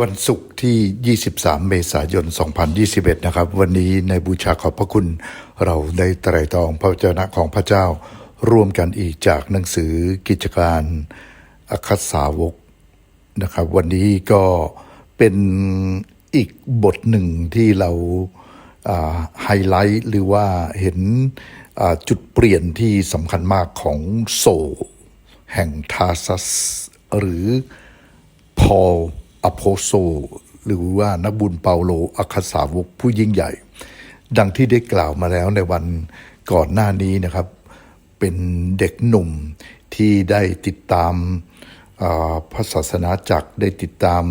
วันศุกร์ที่ 23 เมษายน 2021 นะครับ วันนี้ในบูชาขอบพระคุณ เราได้ไตรตรองพระวจนะของพระเจ้า ร่วมกันอีกจากหนังสือกิจการอคัสสาวกนะครับ วันนี้ก็เป็นอีกบทหนึ่งที่เราไฮไลท์หรือว่าเห็นจุดเปลี่ยนที่สำคัญมากของโซแห่งทาซัส หรือพอล อโพโซหรือว่านักบุญเปาโลอัคสาวกผู้ยิ่งใหญ่ ดังที่ได้กล่าวมาแล้วในวันก่อนหน้านี้นะครับ เป็นเด็กหนุ่มที่ได้ติดตามพระศาสนาจักรได้ติดตาม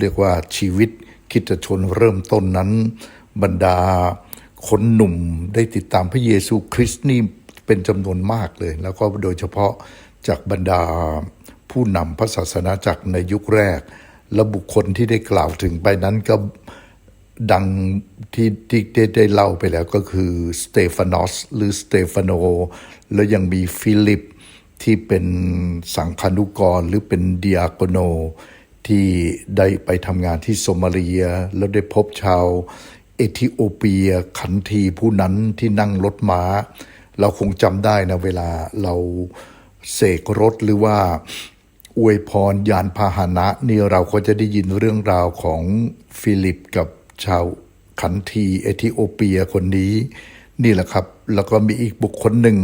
เรียกว่าชีวิตคิดชนเริ่มต้นนั้น บรรดาคนหนุ่มได้ติดตามพระเยซูคริสต์นี่เป็นจำนวนมากเลย แล้วก็โดยเฉพาะจากบรรดาผู้นำพระศาสนาจักรในยุคแรก และบุคคลที่ได้กล่าวถึงไปนั้นก็ดังที่ที่ได้ได้เล่าไปแล้วก็คือสเตฟานอสหรือสเตฟานโนแล้วยังมีฟิลิปที่เป็นสังคานุกรหรือเป็นเดียโกโน ที่ได้ไปทำงานที่โซมาเลีย แล้วได้พบชาวเอธิโอเปียขันทีผู้นั้นที่นั่งรถม้า เราคงจำได้นะเวลาเราเสกรถหรือว่า อวยพรยานพาหนะนี่เราก็จะได้ยินเรื่องราวของฟิลิปกับชาวขันทีเอธิโอเปียคนนี้ นี่แหละครับ แล้วก็มีอีกบุคคลหนึ่ง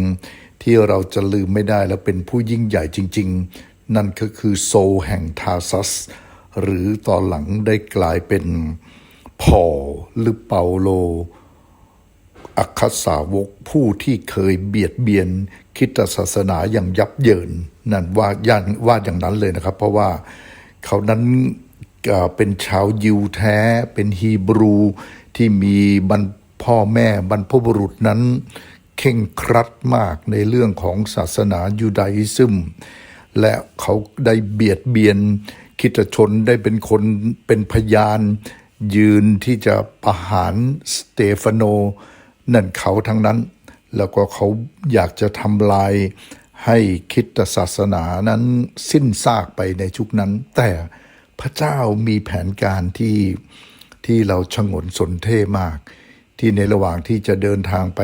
ที่เราจะลืมไม่ได้และเป็นผู้ยิ่งใหญ่จริง ๆ นั่นก็คือโซแห่งทาซัส หรือตอนหลังได้กลายเป็นพอหรือเปาโล อัคสาวกผู้ที่เคยเบียดเบียน คิดศาสนาอย่างยับเยินนั่นว่าย่านว่าอย่างนั้นเลยนะครับ เพราะว่าเขานั้นเป็นชาวยิวแท้ เป็นฮีบรูที่มีบรรพ่อแม่บรรพบุรุษนั้นเข่งครัดมากในเรื่องของศาสนายูดาฮิซึมและเขาได้เบียดเบียนคิดชนได้เป็นคนเป็นพยาน ยืนที่จะประหารสเตฟานโน นั่นเขาทั้งนั้น แล้วก็เขาอยากจะทำลายให้คิดศาสนานั้นสิ้นซากไปในชุกนั้น แต่พระเจ้ามีแผนการที่ที่เราชงนสนเท่มาก ที่ในระหว่างที่จะเดินทางไป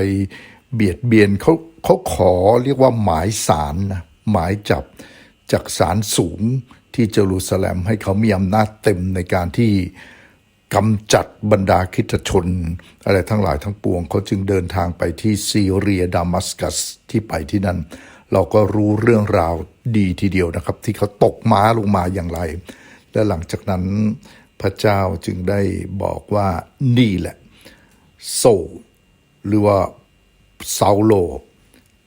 เบียดเบียนเขาเขาขอเรียกว่าหมายสารนะหมายจับจากศาลสูงที่เยรูซาเล็มให้เขามีอำนาจเต็มในการที่ กำจัดบรรดาคริสตชน อะไรทั้งหลายทั้งปวง เขาจึงเดินทางไปที่ซีเรียดามัสกัสที่ไปที่นั่น เราก็รู้เรื่องราวดีทีเดียวนะครับ ที่เขาตกม้าลงมาอย่างไร และหลังจากนั้นพระเจ้าจึงได้บอกว่านี่แหละ โซ หรือว่าเซาโล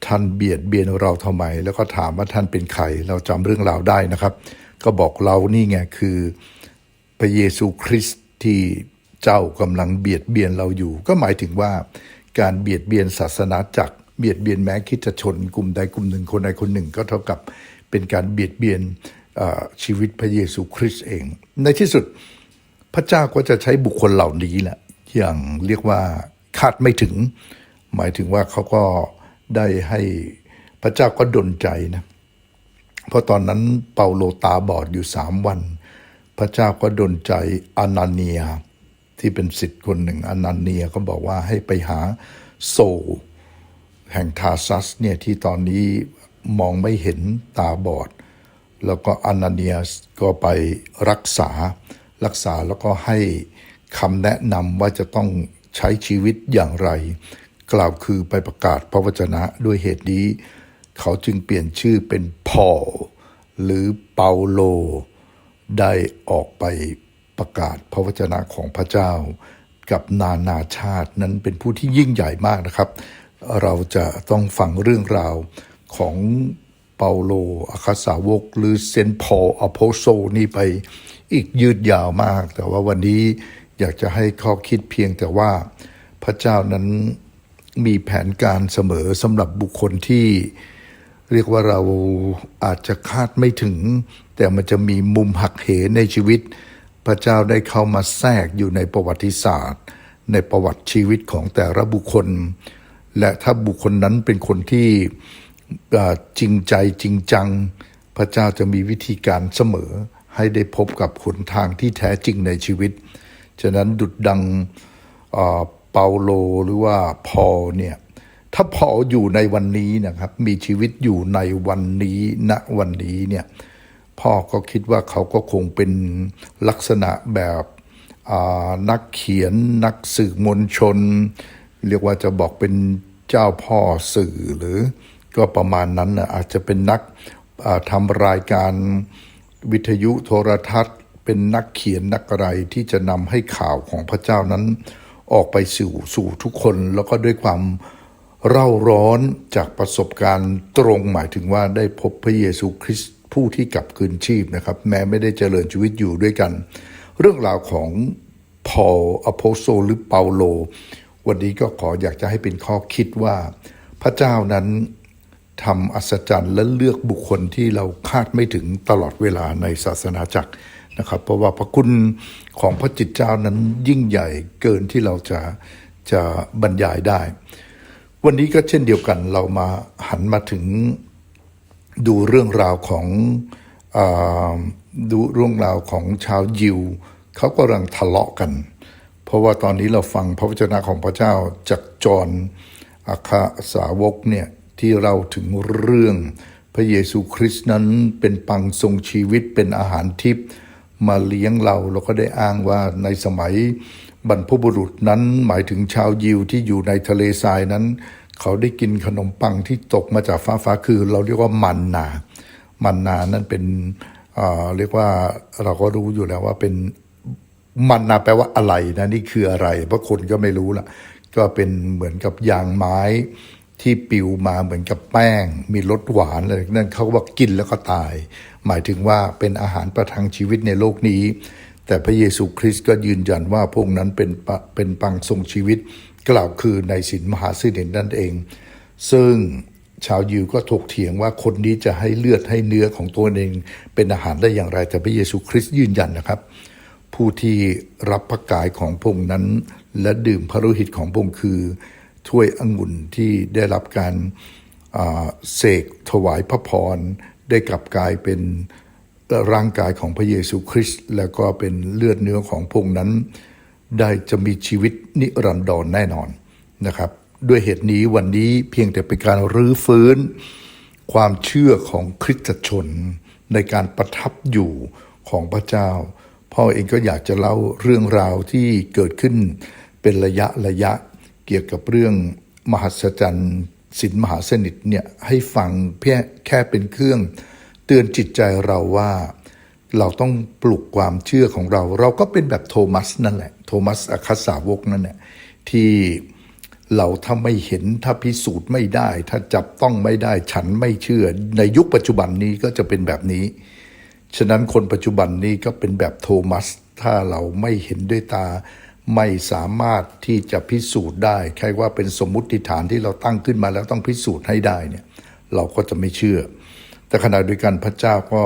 ท่านเบียดเบียนเราทำไม แล้วก็ถามว่าท่านเป็นใคร เราจำเรื่องราวได้นะครับ ก็บอกเรานี่ไงคือพระเยซูคริสต ที่เจ้ากำลังเบียดเบียนเราอยู่ ก็หมายถึงว่าการเบียดเบียนศาสนาจักรเบียดเบียนแม้คิดชนกลุ่มใดกลุ่มหนึ่งคนใดคนหนึ่ง ก็เท่ากับเป็นการเบียดเบียนชีวิตพระเยซูคริสต์เอง ในที่สุดพระเจ้าก็จะใช้บุคคลเหล่านี้แหละอย่างเรียกว่าคาดไม่ถึง หมายถึงว่าเขาก็ได้ให้พระเจ้าก็ดลใจนะเพราะตอนนั้นเปาโลตาบอดอยู่สามวัน ระเจ้าก็ดลใจอานาเนีย ที่เป็นสิทธิ์คนหนึ่งอานาเนียก็บอกว่าให้ไปหาโซแห่งทาซัสเนี่ยที่ตอนนี้มองไม่เห็นตาบอด แล้วก็อานาเนียสก็ไปรักษารักษาแล้วก็ให้คำแนะนำว่าจะต้องใช้ชีวิตอย่างไร กล่าวคือไปประกาศพระวจนะด้วยเหตุนี้ เขาจึงเปลี่ยนชื่อเป็นพอลหรือเปาโล ได้ออกไปประกาศพระวจนะของพระเจ้า กับนานาชาตินั้นเป็นผู้ที่ยิ่งใหญ่มากนะครับ เราจะต้องฟังเรื่องราวของเปาโลอาคาสาวก หรือเซนพอลอโพโซนี่ไปอีกยืดยาวมาก แต่ว่าวันนี้อยากจะให้ข้อคิดเพียงแต่ว่าพระเจ้านั้นมีแผนการเสมอสำหรับบุคคลที่ เรียกว่าเราอาจจะคาดไม่ถึง แต่มันจะมีมุมหักเหในชีวิต พระเจ้าได้เข้ามาแทรกอยู่ในประวัติศาสตร์ ในประวัติชีวิตของแต่ละบุคคล และถ้าบุคคลนั้นเป็นคนที่จริงใจจริงจัง พระเจ้าจะมีวิธีการเสมอ ให้ได้พบกับหนทางที่แท้จริงในชีวิต ฉะนั้นดุดดังเปาโลหรือว่าพอเนี่ย ถ้าพออยู่ในวันนี้นะครับ มีชีวิตอยู่ในวันนี้ณวันนี้เนี่ยพ่อก็คิดว่าเขาก็คงเป็นลักษณะแบบนักเขียนนักสื่อมวลชน เรียกว่าจะบอกเป็นเจ้าพ่อสื่อหรือก็ประมาณนั้นนะอาจจะเป็นนักทำรายการวิทยุโทรทัศน์ เป็นนักเขียนนักอะไรที่จะนำให้ข่าวของพระเจ้านั้น ออกไปสู่สู่ทุกคนแล้วก็ด้วยความ เร่าร้อนจากประสบการณ์ตรงหมายถึงว่าได้พบพระเยซูคริสต์ผู้ที่กลับคืนชีพนะครับ แม้ไม่ได้เจริญชีวิตอยู่ด้วยกัน เรื่องราวของพอลอโพโซหรือเปาโล วันนี้ก็ขออยากจะให้เป็นข้อคิดว่า พระเจ้านั้นทำอัศจรรย์และเลือกบุคคลที่เราคาดไม่ถึงตลอดเวลาในศาสนาจักรนะครับ เพราะว่าพระคุณของพระจิตเจ้านั้นยิ่งใหญ่เกินที่เราจะจะบรรยายได้ วันนี้ก็เช่นเดียวกันเรามาหันมาถึงดูเรื่องราวของอดูเรื่องราวของชาวยิวเขากำลังทะเลาะกัน เพราะว่าตอนนี้เราฟังพระวจนะของพระเจ้าจากจอนอัครสาวกเนี่ยที่เราถึงเรื่องพระเยซูคริสต์นั้นเป็นปังทรงชีวิตเป็นอาหารทิพย์มาเลี้ยงเราแล้วก็ได้อ้างว่าในสมัย บรรพบุรุษนั้นหมายถึงชาวยิวที่อยู่ในทะเลทรายนั้น เขาได้กินขนมปังที่ตกมาจากฟ้าฟ้าคือ เราเรียกว่ามันนามันนานั้นเป็นเเรียกว่าเราก็รู้อยู่แล้วว่าเป็นมันนาแปลว่าอะไรนะนี่คืออะไร เพราะคนก็ไม่รู้ละก็เป็นเหมือนกับยางไม้ที่ปิวมาเหมือนกับแป้ง มีรสหวานอะไรนั่นเขาก็บอกกินแล้วก็ตาย หมายถึงว่าเป็นอาหารประทังชีวิตในโลกนี้ แต่พระเยซูคริสต์ก็ยืนยันว่าพวกนั้นเป็นเป็นปังทรงชีวิต กล่าวคือในศีลมหาสิรินั่นเอง ซึ่งชาวยิวก็ถกเถียงว่าคนนี้จะให้เลือดให้เนื้อของตัวเอง เป็นอาหารได้อย่างไร แต่พระเยซูคริสต์ยืนยันนะครับ ผู้ที่รับพระกายของพงนั้น และดื่มพระโลหิตของพงคือถ้วยองุ่นที่ได้รับการเสกถวายพระพรได้กลับกลายเป็น ร่างกายของพระเยซูคริสต์แล้วก็เป็นเลือดเนื้อของพระองนั้น ได้จะมีชีวิตนิรันดรแน่นอนนะครับ ด้วยเหตุนี้วันนี้เพียงแต่เป็นการรื้อฟื้น ความเชื่อของคริสตชน ในการประทับอยู่ของพระเจ้า พ่อเองก็อยากจะเล่าเรื่องราวที่เกิดขึ้นเป็นระยะระยะเกี่ยวกับเรื่องมหัศจรรย์สินมหาสนิทเนี่ยให้ฟังเพียงแค่เป็นเครื่อง เตือนจิตใจเราว่า เราต้องปลุกความเชื่อของเรา เราก็เป็นแบบโทมัสนั่นแหละ โทมัสอัครสาวกนั่นแหละที่เราถ้าไม่เห็นถ้าพิสูจน์ไม่ได้ ถ้าจับต้องไม่ได้ฉันไม่เชื่อ ในยุคปัจจุบันนี้ก็จะเป็นแบบนี้ ฉะนั้นคนปัจจุบันนี้ก็เป็นแบบโทมัส ถ้าเราไม่เห็นด้วยตา ไม่สามารถที่จะพิสูจน์ได้ แค่ว่าเป็นสมมุติฐานที่เราตั้งขึ้นมาแล้วต้องพิสูจน์ให้ได้เนี่ย เราก็จะไม่เชื่อ แต่ขณะเดียวกันพระเจ้าก็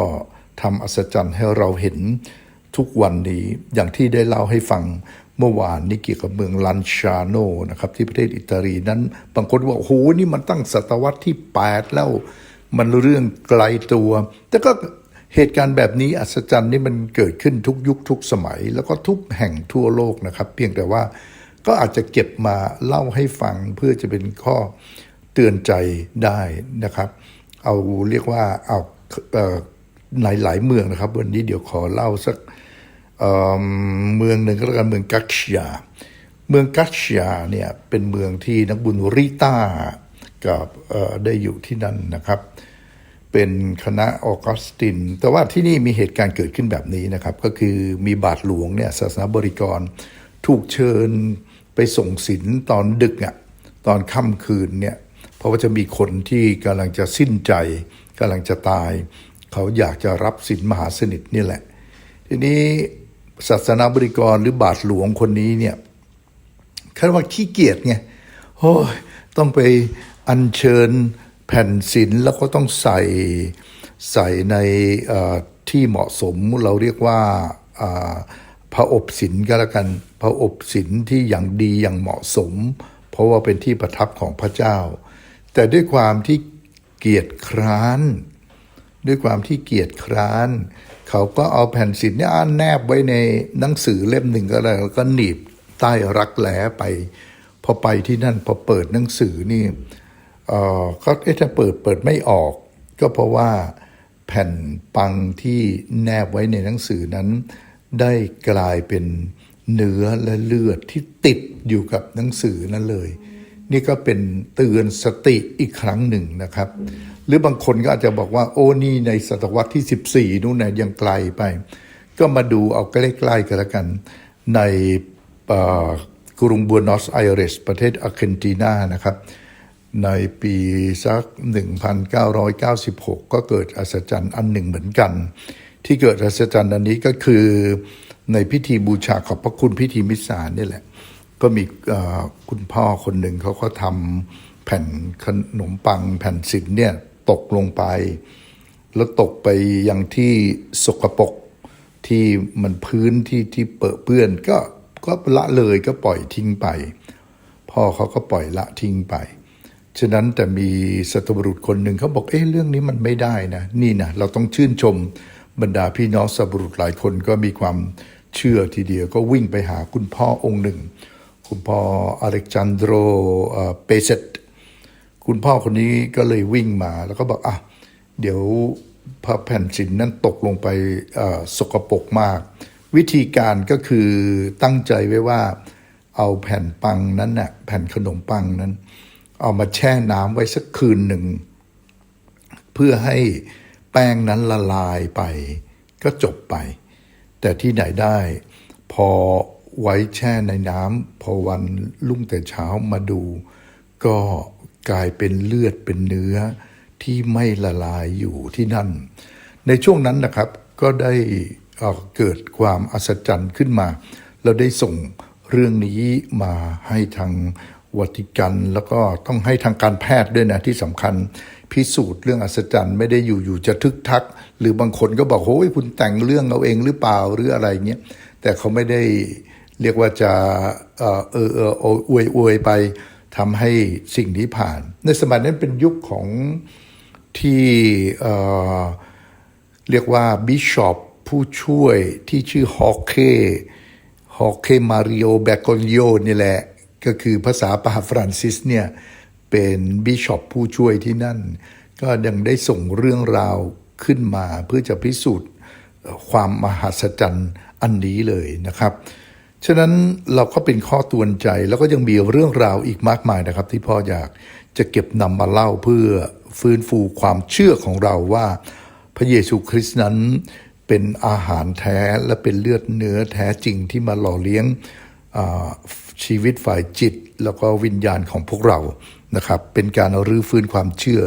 ทำอัศจรรย์ให้เราเห็นทุกวันนี้อย่างที่ได้เล่าให้ฟังเมื่อวานนี้เกี่ยวกับเมืองลันชาโนนะครับที่ประเทศอิตาลีนั้น บางคนว่าโอ้โหนี่มันตั้งศตวรรษที่ 8 แล้วมันเรื่องไกลตัว แต่ก็เหตุการณ์แบบนี้อัศจรรย์นี่มันเกิดขึ้นทุกยุคทุกสมัย แล้วก็ทุกแห่งทั่วโลกนะครับ เพียงแต่ว่าก็อาจจะเก็บมาเล่าให้ฟังเพื่อจะเป็นข้อเตือนใจได้นะครับ เอาเรียกว่าเอาในหลายเมืองนะครับ วันนี้เดี๋ยวขอเล่าสักเเมืองหนึ่งก็แล้วกันเมืองกัชยา เมืองกัชยาเนี่ยเป็นเมืองที่นักบุญริต้ากับได้อยู่ที่นั่นนะครับ เป็นคณะออกัสติน แต่ว่าที่นี่มีเหตุการณ์เกิดขึ้นแบบนี้นะครับ ก็คือมีบาทหลวงเนี่ยศาสนาบริกรถูกเชิญไปส่งศีลตอนดึกอะ่ะตอนค่ำคืนเนี่ย ราะว่าจะมีคนที่กำลังจะสิ้นใจกำลังจะตาย เขาอยากจะรับศีลมหาสนิทนี่แหละ ทีนี้ศาสนาบริกรหรือบาทหลวงคนนี้เนี่ยคาดว่าขี้เกียจไงโอ้ยต้องไปอัญเชิญแผ่นศิลแล้วก็ต้องใส่ใส่ในที่เหมาะสมเราเรียกว่าอ่าพระอบศิลก็แล้วกันพระอบศิลที่อย่างดีอย่างเหมาะสม เพราะว่าเป็นที่ประทับของพระเจ้า แต่ด้วยความที่เกียจคร้าน ด้วยความที่เกียจคร้าน เขาก็เอาแผ่นศิลป์เนี่ยแนบไว้ในหนังสือเล่มหนึ่งก็แล้วก็หนีบใต้รักแร้ไป พอไปที่นั่นพอเปิดหนังสือนี่เออก็เอ๊ะถ้าเปิดเปิดไม่ออก ก็เพราะว่าแผ่นปังที่แนบไว้ในหนังสือนั้น ได้กลายเป็นเนื้อและเลือดที่ติดอยู่กับหนังสือนั้นเลย นี่ก็เป็นเตือนสติอีกครั้งหนึ่งนะครับ หรือบางคนก็อาจจะบอกว่าโอ้นี่ในศตวรรษที่ 14 นู่นนะยังไกลไป ก็มาดูเอาใกล้ๆกันแล้วกัน ในเอ่อกรุงบัวนอสไอเรส ประเทศอาร์เจนตินานะครับ ในปีสัก 1996 ก็เกิดอัศจรรย์อันหนึ่งเหมือนกัน ที่เกิดอัศจรรย์อันนี้ก็คือในพิธีบูชาขอบพระคุณพิธีมิสสานี่แหละ ก็มีคุณพ่อคนหนึ่งเขาก็ทำแผ่นขนมปังแผ่นสินเนี่ยตกลงไป แล้วตกไปยังที่สกปรกที่มันพื้นที่ที่เปื้อเปื้อนก็ก็ละเลยก็ปล่อยทิ้งไป พ่อเขาก็ปล่อยละทิ้งไปฉะนั้นแต่มีสัตบุรุษคนหนึ่งเขาบอกเอ๊ะเรื่องนี้มันไม่ได้นะ นี่นะเราต้องชื่นชมบรรดาพี่น้องสัตบุรุษหลายคนก็มีความเชื่อทีเดียวก็วิ่งไปหาคุณพ่อองค์หนึ่ง คุณพ่ออเล็กซานโดรเอ่อเปเซตคุณพ่อคนนี้ก็เลยวิ่งมาแล้วก็บอกอะเดี๋ยวพระแผ่นสินนั้นตกลงไปสกปรกมาก วิธีการก็คือตั้งใจไว้ว่าเอาแผ่นปังนั้นน่ะแผ่นขนมปังนั้น เอามาแช่น้ำไว้สักคืนหนึ่ง เพื่อให้แป้งนั้นละลายไป ก็จบไป แต่ที่ไหนได้ พอ ไว้แช่ในน้ำพอวันรุ่งแต่เช้ามาดู ก็กลายเป็นเลือดเป็นเนื้อที่ไม่ละลายอยู่ที่นั่น ในช่วงนั้นนะครับก็ได้เกิดความอัศจรรย์ขึ้นมา เราได้ส่งเรื่องนี้มาให้ทางวัติกันแล้วก็ต้องให้ทางการแพทย์ด้วยนะที่สำคัญพิสูจน์เรื่องอัศจรรย์ไม่ได้อยู่ๆจะทึกทัก หรือบางคนก็บอกโอ้ยคุณแต่งเรื่องเอาเองหรือเปล่าหรืออะไรเงี้ยแต่เขาไม่ได้ เรียกว่าจะเออเออเอออวยอวยไปทำให้สิ่งนี้ผ่าน ในสมัยนั้นเป็นยุคของที่เเรียกว่าบิชอปผู้ช่วยที่ชื่อฮอเคฮอเคมาริโอแบกอนโยนี่แหละ ก็คือภาษาปาฟรานซิสเนี่ยเป็นบิชอปผู้ช่วยที่นั่น ก็ยังได้ส่งเรื่องราวขึ้นมาเพื่อจะพิสูจน์ความมหัศจรรย์อันนี้เลยนะครับ ฉะนั้นเราก็เป็นข้อตวนใจแล้วก็ยังมีเรื่องราวอีกมากมายนะครับ ที่พ่ออยากจะเก็บนำมาเล่าเพื่อฟื้นฟูความเชื่อของเราว่า พระเยซูคริสต์นั้นเป็นอาหารแท้และเป็นเลือดเนื้อแท้จริงที่มาหล่อเลี้ยงชีวิตฝ่ายจิต แล้วก็วิญญาณของพวกเรานะครับ เป็นการรื้อฟื้นความเชื่อ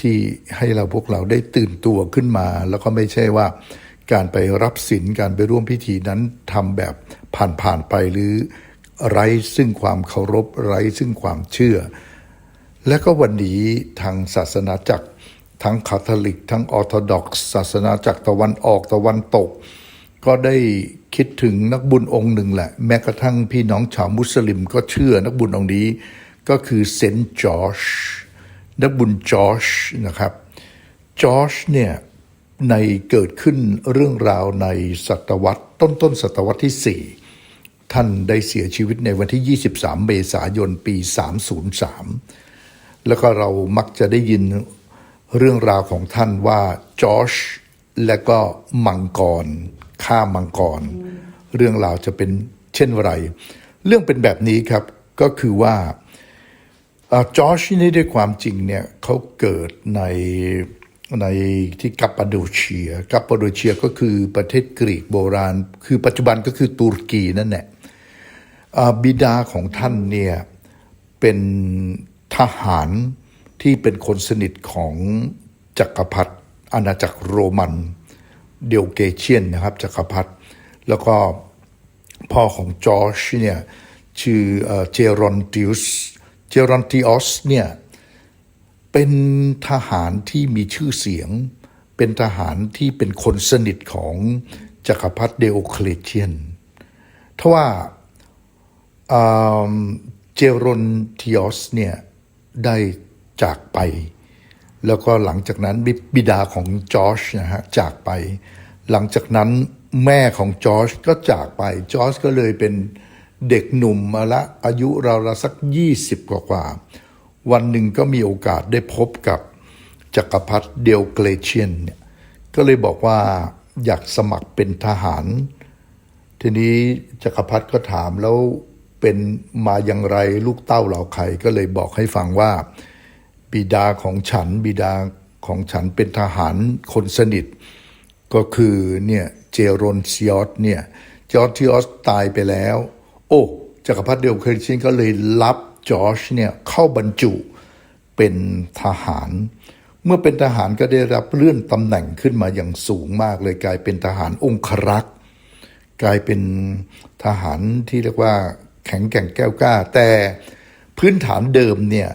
ที่ให้เราพวกเราได้ตื่นตัวขึ้นมา แล้วก็ไม่ใช่ว่า การไปรับศีลการไปร่วมพิธีนั้นทำแบบผ่านๆไปหรือไร้ซึ่งความเคารพไร้ซึ่งความเชื่อ และก็วันนี้ทางศาสนาจักร ทั้งคาทอลิก ทั้งออร์โธดอกซ์ศาสนาจักรตะวันออกตะวันตก ก็ได้คิดถึงนักบุญองค์หนึ่งแหละ แม้กระทั่งพี่น้องชาวมุสลิมก็เชื่อนักบุญองค์นี้ ก็คือเซนต์จอร์จนักบุญจอร์จนะครับจอร์จเนี่ย ในเกิดขึ้นเรื่องราวในศตวรรษ ต้นต้นศตวรรษที่ 4 ท่านได้เสียชีวิตในวันที่ 23 เมษายนปี 303 แล้วก็เรามักจะได้ยินเรื่องราวของท่านว่าจอร์จและก็มังกรฆ่ามังกร เรื่องราวจะเป็นเช่นไร เรื่องเป็นแบบนี้ครับก็คือว่าจอร์จนี่ด้วยความจริงเนี่ยเขาเกิดใน ในที่กัปปาโดเชีย กัปปาโดเชียก็คือประเทศกรีกโบราณ คือปัจจุบันก็คือตุรกีนั่นแหละบิดาของท่านเนี่ยเป็นทหารที่เป็นคนสนิทของจักรพรรดิอาณาจักรโรมัน เดียวเกเชียนนะครับจักรพรรดิแล้วก็พ่อของจอร์จเนี่ยชื่อเจรอนติอุสเจรอนติออสเนี่ย เป็นทหารที่มีชื่อเสียง เป็นทหารที่เป็นคนสนิทของจักรพรรดิเดโอเคลเชียนทว่าเจรอนติออสเนี่ยได้จากไป แล้วก็หลังจากนั้นบิบิดาของจอร์จนะฮะจากไป หลังจากนั้นแม่ของจอร์จก็จากไป จอร์จก็เลยเป็นเด็กหนุ่มมาละอายุเราวๆสัก20กว่ากว่า วันหนึ่งก็มีโอกาสได้พบกับจักรพรรดิเดลเกรเชียนเนี่ยก็เลยบอกว่าอยากสมัครเป็นทหาร ทีนี้จักรพรรดิก็ถามแล้วเป็นมาอย่างไรลูกเต้าเหล่าใครก็เลยบอกให้ฟังว่า บิดาของฉันบิดาของฉันเป็นทหารคนสนิท ก็คือเนี่ยเจโรนซิออสเนี่ยจอร์จิออสตายไปแล้ว โอ้จักรพรรดิเดลเครชินก็เลยรับ จอร์จเนี่ยเข้าบรรจุเป็นทหาร เมื่อเป็นทหารก็ได้รับเลื่อนตำแหน่งขึ้นมาอย่างสูงมากเลยกลายเป็นทหารองครักษ์กลายเป็นทหารที่เรียกว่าแข็งแกร่งแก้วกล้า แต่พื้นฐานเดิมเนี่ย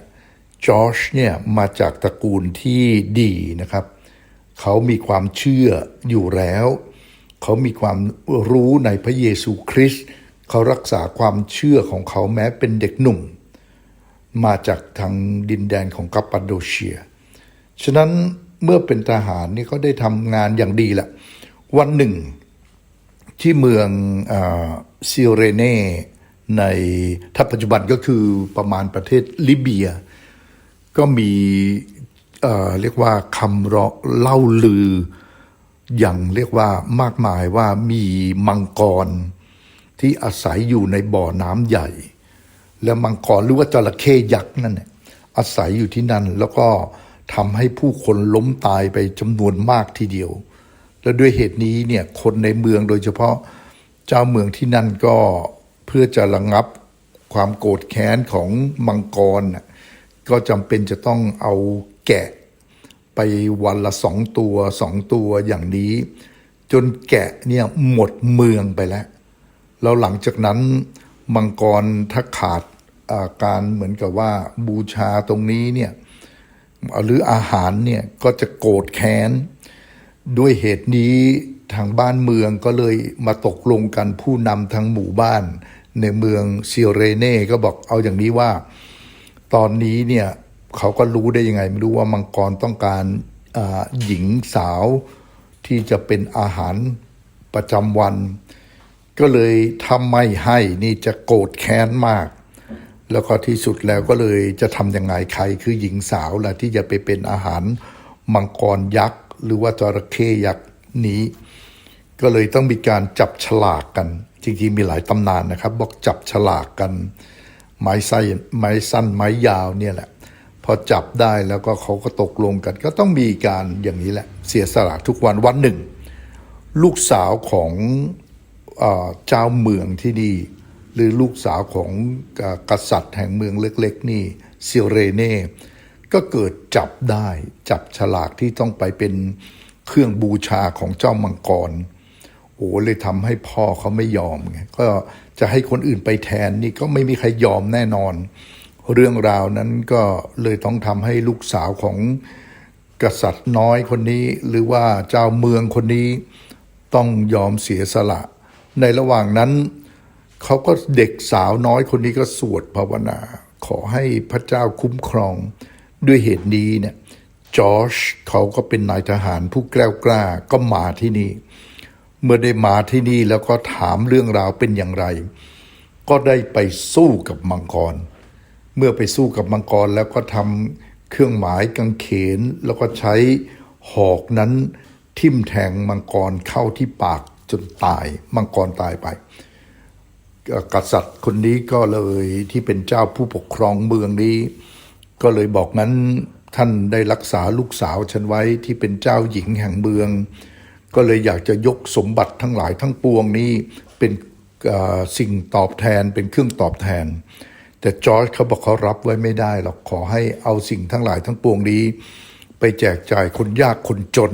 จอร์จเนี่ยมาจากตระกูลที่ดีนะครับ เขามีความเชื่ออยู่แล้ว เขามีความรู้ในพระเยซูคริสต์เขารักษาความเชื่อของเขาแม้เป็นเด็กหนุ่ม มาจากทางดินแดนของกัปปาโดเชีย ฉะนั้นเมื่อเป็นทหารนี่เขาได้ทำงานอย่างดีแหละวันหนึ่งที่เมืองซิเรเนในถ้าปัจจุบันก็คือประมาณประเทศลิเบีย ก็มีเเรียกว่าคำร้องเล่าลือ อย่างเรียกว่ามากมายว่ามีมังกรที่อาศัยอยู่ในบ่อน้ำใหญ่ แล้วมังกรหรือว่าจระเข้ยักษ์นั่นเนี่ยอาศัยอยู่ที่นั่น แล้วก็ทำให้ผู้คนล้มตายไปจำนวนมากทีเดียว และด้วยเหตุนี้เนี่ยคนในเมืองโดยเฉพาะเจ้าเมืองที่นั่นก็เพื่อจะระงับความโกรธแค้นของมังกรน่ะก็จำเป็นจะต้องเอาแกะ ไปวันละสองตัวสองตัวอย่างนี้ จนแกะเนี่ยหมดเมืองไปแล้ว แล้วหลังจากนั้น มังกรถ้าขาดาการเหมือนกับว่าบูชาตรงนี้เนี่ยหรืออาหารเนี่ยก็จะโกรธแค้น ด้วยเหตุนี้ทางบ้านเมืองก็เลยมาตกลงกันผู้นำทั้งหมู่บ้าน ในเมืองซิเรเน่ก็บอกเอาอย่างนี้ว่า ตอนนี้เนี่ยเขาก็รู้ได้ยังไง ไม่รู้ว่ามังกรต้องการหญิงสาวที่จะเป็นอาหารประจำวัน ก็เลยทำไม่ให้นี่จะโกรธแค้นมาก แล้วก็ที่สุดแล้วก็เลยจะทำยังไงใครคือหญิงสาวล่ะที่จะไปเป็นอาหารมังกรยักษ์ หรือว่าจระเข้ยักษ์นี้ ก็เลยต้องมีการจับฉลากกัน จริงๆมีหลายตำนานนะครับ บอกจับฉลากกัน ไม้ไส้ไม้สั้นไม้ยาวเนี่ยแหละพอจับได้แล้วก็เขาก็ตกลงกัน ก็ต้องมีการอย่างนี้แหละ เสียสละทุกวันวันหนึ่ง ลูกสาวของ เจ้าเมืองที่นี่ หรือลูกสาวของกษัตริย์แห่งเมืองเล็กๆ นี่ซิเรเน่ก็เกิดจับได้จับฉลากที่ต้องไปเป็นเครื่องบูชาของเจ้ามังกร โอ้เลยทำให้พ่อเขาไม่ยอมไงก็จะให้คนอื่นไปแทนนี่ก็ไม่มีใครยอมแน่นอน เรื่องราวนั้นก็เลยต้องทำให้ลูกสาวของกษัตริย์น้อยคนนี้ หรือว่าเจ้าเมืองคนนี้ต้องยอมเสียสละ ในระหว่างนั้นเขาก็เด็กสาวน้อยคนนี้ก็สวดภาวนา ขอให้พระเจ้าคุ้มครองด้วยเหตุนี้เนี่ยจอร์จเขาก็เป็นนายทหารผู้แกล้วกล้าก็มาที่นี่ เมื่อได้มาที่นี่แล้วก็ถามเรื่องราวเป็นอย่างไร ก็ได้ไปสู้กับมังกร เมื่อไปสู้กับมังกรแล้วก็ทำเครื่องหมายกางเขน แล้วก็ใช้หอกนั้นทิ่มแทงมังกรเข้าที่ปาก จนตายมังกรตายไป กษัตริย์คนนี้ก็เลยที่เป็นเจ้าผู้ปกครองเมืองนี้ ก็เลยบอกงั้นท่านได้รักษาลูกสาวฉันไว้ที่เป็นเจ้าหญิงแห่งเมือง ก็เลยอยากจะยกสมบัติทั้งหลายทั้งปวงนี้เป็นสิ่งตอบแทนเป็นเครื่องตอบแทน แต่จอร์จเขาบอกเขารับไว้ไม่ได้หรอกขอให้เอาสิ่งทั้งหลายทั้งปวงนี้ ไปแจกจ่ายคนยากคนจน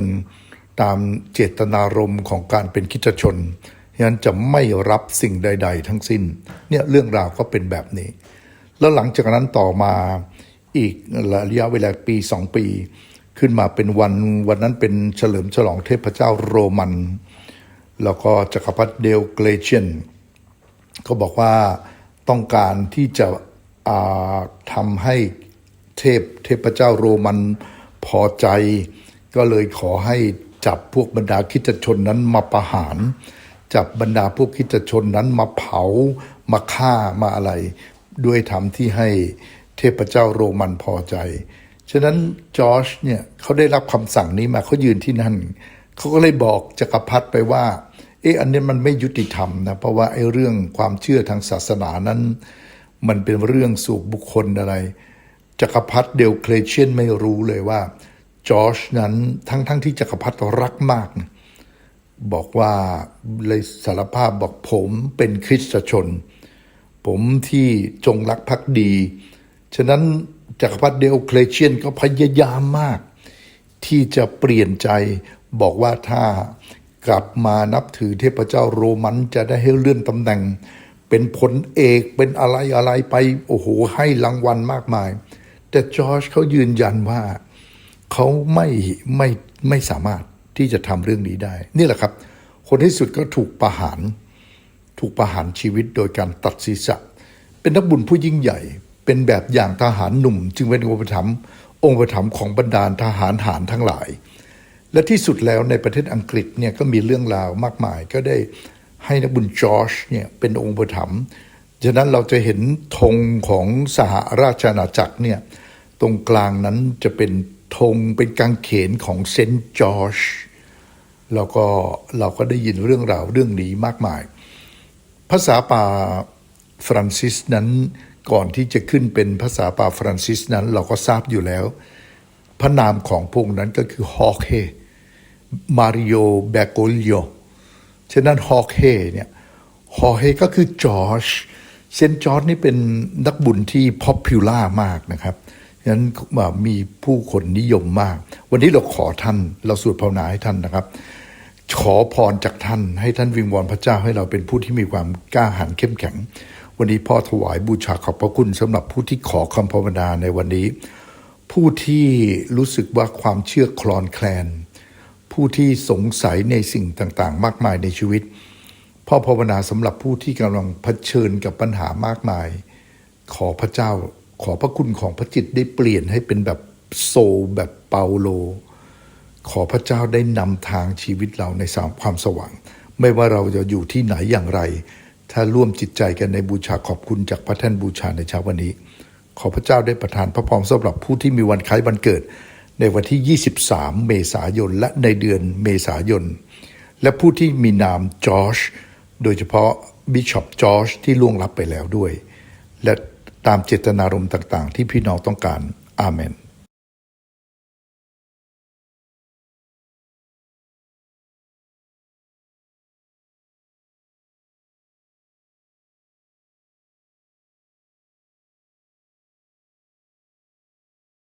ตามเจตนารมณ์ของการเป็นคริสตชนฉะนั้นจะไม่รับสิ่งใด ๆ ทั้งสิ้น เนี่ยเรื่องราวก็เป็นแบบนี้ แล้วหลังจากนั้นต่อมาอีกระยะเวลาปีสองปี ขึ้นมาเป็นวันวันนั้นเป็นเฉลิมฉลองเทพเจ้าโรมัน แล้วก็จักรพรรดิเดลเกรเชียนก็บอกว่าต้องการที่จะทำให้เทพเทพเจ้าโรมันพอใจ ก็เลยขอให้ จับพวกบรรดาคริดชนนั้นมาประหาร จับบรรดาพวกคริดชนนั้นมาเผา มาฆ่ามาอะไร ด้วยธรรมที่ให้เทพเจ้าโรมันพอใจ ฉะนั้นจอร์จเนี่ยเขาได้รับคำสั่งนี้มาเขายืนที่นั่น เขาก็เลยบอกจักรพรรดิไปว่า เอ๊ะอันนี้มันไม่ยุติธรรมนะ เพราะว่าไอ้เรื่องความเชื่อทางศาสนานั้น มันเป็นเรื่องสู่บุคคลอะไรจักรพรรดิเดลเคลเชียนไม่รู้เลยว่า จอร์จนั้นทั้งๆทที่จักรพรรดิรักมาก บอกว่าเลยสารภาพบอกผมเป็นคริสตชน ผมที่จงรักภักดี ฉะนั้นจักรพรรดิเดลเคลเชียนก็พยายามมาก ที่จะเปลี่ยนใจบอกว่าถ้ากลับมานับถือเทพเจ้าโรมันจะได้ให้เลื่อนตำแหน่ง เป็นผลเอกเป็นอะไรอะไรไป โอ้โห ให้รางวัลมากมาย แต่จอร์จเขายืนยันว่า เขาไม่ไม่ไม่สามารถที่จะทำเรื่องนี้ได้ นี่แหละครับ คนที่สุดก็ถูกประหาร ถูกประหารชีวิตโดยการตัดศีรษะ เป็นนักบุญผู้ยิ่งใหญ่ เป็นแบบอย่างทหารหนุ่ม จึงเป็นองค์ประถมองค์ประถมของบรรดาทหารหารทั้งหลาย และที่สุดแล้วในประเทศอังกฤษเนี่ยก็มีเรื่องราวมากมายก็ได้ให้นักบุญจอร์จเนี่ยเป็นองค์ประถมฉะนั้นเราจะเห็นธงของสหราชอาณาจักรเนี่ยตรงกลางนั้นจะเป็น ธงเป็นกางเขนของเซนต์จอร์จแล้วก็เราก็ได้ยินเรื่องราวเรื่องนี้มากมาย ภาษาป่าฟรานซิสนั้นก่อนที่จะขึ้นเป็นภาษาป่าฟรานซิสนั้นเราก็ทราบอยู่แล้ว พระนามของพวกนั้นก็คือฮอเคมาริโอแบโกลิโอฉะนั้นฮอเคเนี่ยฮอเคก็คือจอร์จเซนต์จอร์จนี่เป็นนักบุญที่พ o p u l a r มากนะครับ ฉะนั้นมีผู้คนนิยมมาก วันนี้เราขอท่านเราสวดภาวนาให้ท่านนะครับ ขอพรจากท่าน ให้ท่านวิงวอนพระเจ้าให้เราเป็นผู้ที่มีความกล้าหาญเข้มแข็ง วันนี้พ่อถวายบูชาขอบพระคุณสำหรับผู้ที่ขอคำภาวนาในวันนี้ ผู้ที่รู้สึกว่าความเชื่อคลอนแคลน ผู้ที่สงสัยในสิ่งต่างๆ มากมายในชีวิตพ่อภาวนาสำหรับผู้ที่กำลังเผชิญกับปัญหามากมาย ขอพระเจ้า ขอพระคุณของพระจิตได้เปลี่ยนให้เป็นแบบโซลแบบเปาโล ขอพระเจ้าได้นำทางชีวิตเราในสามความสว่าง ไม่ว่าเราจะอยู่ที่ไหนอย่างไร ถ้าร่วมจิตใจกันในบูชาขอบคุณจากพระแท่นบูชาในเช้าวันนี้ ขอพระเจ้าได้ประทานพระพรสำหรับผู้ที่มีวันคล้ายวันเกิด ในวันที่ 23 เมษายนและในเดือนเมษายน และผู้ที่มีนามจอร์จโดยเฉพาะบิชอปจอร์จที่ล่วงลับไปแล้วด้วย และ ตามเจตนารมณ์ต่าง ๆ ที่พี่น้องต้องการ อาเมน